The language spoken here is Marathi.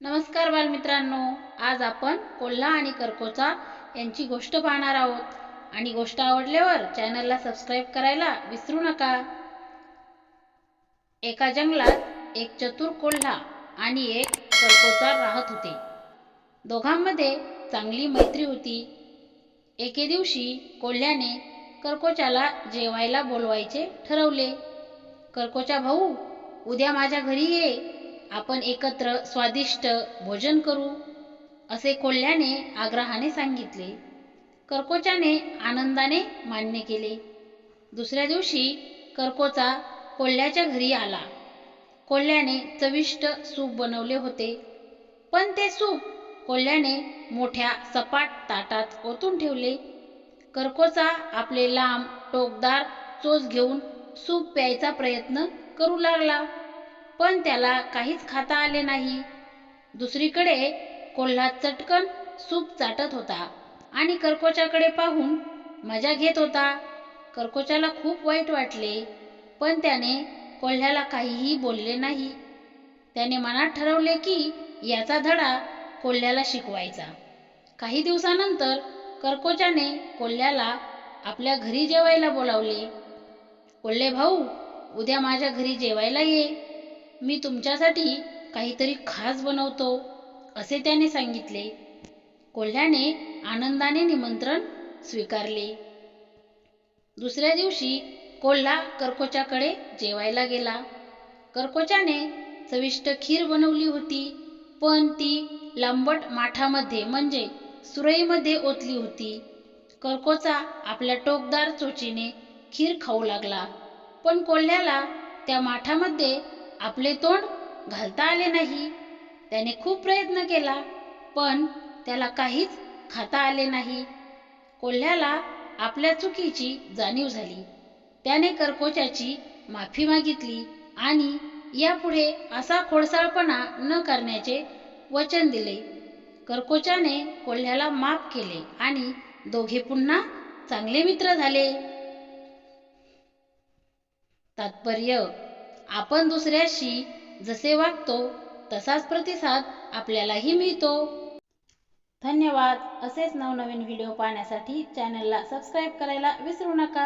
नमस्कार बालमित्रांनो आज आपण कोल्हा आणि करकोचा यांची गोष्ट पाहणार आहोत. आणि गोष्ट आवडल्यावर चॅनलला सबस्क्राईब करायला विसरू नका. एका जंगलात एक चतुर कोल्हा आणि एक करकोचा राहत होते. दोघांमध्ये चांगली मैत्री होती. एके दिवशी कोल्ह्याने करकोच्याला जेवायला बोलवायचे ठरवले. करकोचा भाऊ उद्या माझ्या घरी ये. आपण एकत्र स्वादिष्ट भोजन करू असे कोल्ह्याने आग्रहाने सांगितले. करकोच्याने आनंदाने मान्य केले. दुसऱ्या दिवशी करकोचा कोल्ह्याच्या घरी आला. कोल्ह्याने चविष्ट सूप बनवले होते पण ते सूप कोल्ह्याने मोठ्या सपाट ताटात ओतून ठेवले. करकोचा आपले लांब टोकदार चोच घेऊन सूप प्यायचा प्रयत्न करू लागला. पण त्याला काहीच खाता आले नाही. दुसरीकडे कोल्हा चटकन सूप चाटत होता आणि करकोच्याकडे पाहून मजा घेत होता. करकोच्याला खूप वाईट वाटले पण त्याने कोल्ह्याला काहीही बोलले नाही. त्याने मनात ठरवले की याचा धडा कोल्ह्याला शिकवायचा. काही दिवसानंतर कर्कोचाने कोल्ह्याला आपल्या घरी जेवायला बोलावले. कोल्हे भाऊ उद्या माझ्या घरी जेवायला ये. मी तुमच्यासाठी काहीतरी खास बनवतो असे त्याने सांगितले. कोल्ह्याने आनंदाने निमंत्रण स्वीकारले. दुसऱ्या दिवशी कोल्हा करकोच्याकडे जेवायला गेला. करकोच्याने चविष्ट खीर बनवली होती पण ती लांबट माठामध्ये म्हणजे सुरईमध्ये ओतली होती. करकोचा आपल्या टोकदार चोचीने खीर खाऊ लागला पण कोल्ह्याला त्या माठामध्ये आपले तोंड घालता आले नाही. त्याने खूप प्रयत्न केला पण त्याला काहीच खाता आले नाही. कोल्ह्याला आपल्या चुकीची जाणीव झाली. त्याने करकोचाची माफी मागितली आणि यापुढे असा खोडसाळपणा न करण्याचे वचन दिले. करकोचाने कोल्ह्याला माफ केले आणि दोघे पुन्हा चांगले मित्र झाले. तात्पर्य आपण दुसऱ्याशी जसे वागतो तसाच प्रतिसाद आपल्यालाही मिळतो. धन्यवाद. असेच नवनवीन व्हिडिओ पाहण्यासाठी चॅनलला सबस्क्राईब करायला विसरू नका.